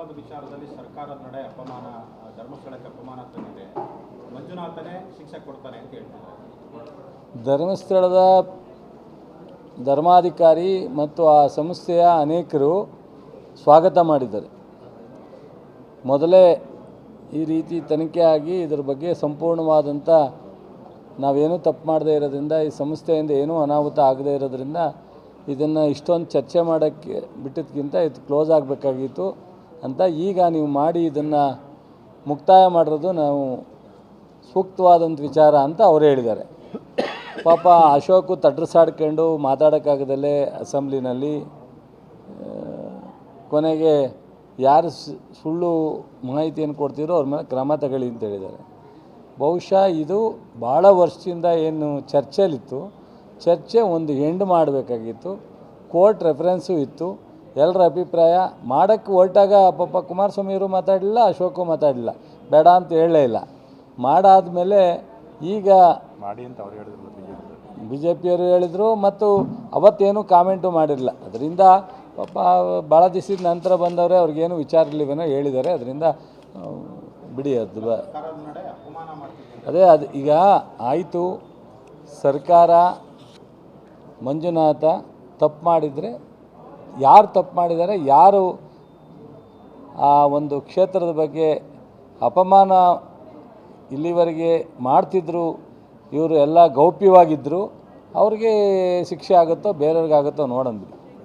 ಧರ್ಮಸ್ಥಳದ ವಿಚಾರದಲ್ಲಿ ಸರ್ಕಾರದ ನಡೆ ಅಪಮಾನ ಧರ್ಮಸ್ಥಳಕ್ಕೆ ಅಪಮಾನ ತಂದಿದೆ ಮಂಜುನಾಥನೇ ಶಿಕ್ಷೆ ಕೊಡ್ತಾನೆ ಅಂತ ಹೇಳ್ತಾರೆ ಧರ್ಮಸ್ಥಳದ ಧರ್ಮಾಧಿಕಾರಿ ಮತ್ತು ಆ ಸಂಸ್ಥೆಯ ಅನೇಕರು ಸ್ವಾಗತ ಮಾಡಿದ್ದಾರೆ. ಮೊದಲೇ ಈ ರೀತಿ ತನಿಖೆ ಆಗಿ ಇದರ ಬಗ್ಗೆ ಸಂಪೂರ್ಣವಾದಂಥ ನಾವೇನೂ ತಪ್ಪು ಮಾಡದೇ ಇರೋದ್ರಿಂದ, ಈ ಸಂಸ್ಥೆಯಿಂದ ಏನೂ ಅನಾಹುತ ಆಗದೇ ಇರೋದ್ರಿಂದ ಇದನ್ನು ಇಷ್ಟೊಂದು ಚರ್ಚೆ ಮಾಡೋಕ್ಕೆ ಬಿಟ್ಟಿದ್ದಕ್ಕಿಂತ ಇದು ಕ್ಲೋಸ್ ಆಗಬೇಕಾಗಿತ್ತು. ಅಂತ ಈಗ ನೀವು ಮಾಡಿ ಇದನ್ನು ಮುಕ್ತಾಯ ಮಾಡಿರೋದು ನಾವು ಸೂಕ್ತವಾದಂಥ ವಿಚಾರ ಅಂತ ಅವರು ಹೇಳಿದ್ದಾರೆ. ಪಾಪ ಅಶೋಕು ತಟ್ರಸಾಡ್ಕೊಂಡು ಮಾತಾಡೋಕ್ಕಾಗದಲ್ಲೇ ಅಸೆಂಬ್ಲಿನಲ್ಲಿ ಕೊನೆಗೆ ಯಾರು ಸುಳ್ಳು ಮಾಹಿತಿಯನ್ನು ಕೊಡ್ತೀರೋ ಅವ್ರ ಮೇಲೆ ಕ್ರಮ ತಗೊಳ್ಳಿ ಅಂತ ಹೇಳಿದ್ದಾರೆ. ಬಹುಶಃ ಇದು ಭಾಳ ವರ್ಷದಿಂದ ಏನು ಚರ್ಚೆಲಿತ್ತು ಚರ್ಚೆ ಒಂದು ಎಂಡ್ ಮಾಡಬೇಕಾಗಿತ್ತು. ಕೋರ್ಟ್ ರೆಫರೆನ್ಸು ಇತ್ತು. ಎಲ್ಲರ ಅಭಿಪ್ರಾಯ? ಮಾಡೋಕ್ಕೆ ಹೊರಟಾಗ ಪಾಪ ಕುಮಾರಸ್ವಾಮಿಯವರು ಮಾತಾಡಲಿಲ್ಲ ಅಶೋಕು ಮಾತಾಡಲಿಲ್ಲ. ಬೇಡ ಅಂತ ಹೇಳಲೇ ಇಲ್ಲ. ಮಾಡಾದಮೇಲೆ ಈಗ ಮಾಡಿ ಅಂತ ಅವ್ರು ಹೇಳಿದ್ರು ಬಿ ಜೆ ಪಿಯವರು ಹೇಳಿದರು ಮತ್ತು ಅವತ್ತೇನು ಕಾಮೆಂಟು ಮಾಡಿರಲಿಲ್ಲ. ಅದರಿಂದ ಪಾಪ ಭಾಳ ದಿವಸದ ನಂತರ ಬಂದವರೇ ಅವ್ರಿಗೇನು ವಿಚಾರ ಇರ್ಲಿವೇನೋ ಹೇಳಿದ್ದಾರೆ. ಅದರಿಂದ ಬಿಡಿ ಅದು ಅದೇ ಅದು ಈಗ ಆಯಿತು. ಸರ್ಕಾರ ಮಂಜುನಾಥ ತಪ್ಪು ಮಾಡಿದರೆ ಯಾರು ತಪ್ಪು ಮಾಡಿದ್ದಾರೆ, ಯಾರು ಆ ಒಂದು ಕ್ಷೇತ್ರದ ಬಗ್ಗೆ ಅಪಮಾನ ಇಲ್ಲಿವರೆಗೆ ಮಾಡ್ತಿದ್ರು, ಇವರು ಎಲ್ಲ ಗೌಪ್ಯವಾಗಿದ್ದರು ಅವ್ರಿಗೆ ಶಿಕ್ಷೆ ಆಗುತ್ತೋ ಬೇರೆಯವ್ರಿಗಾಗುತ್ತೋ ಬಿಡಿ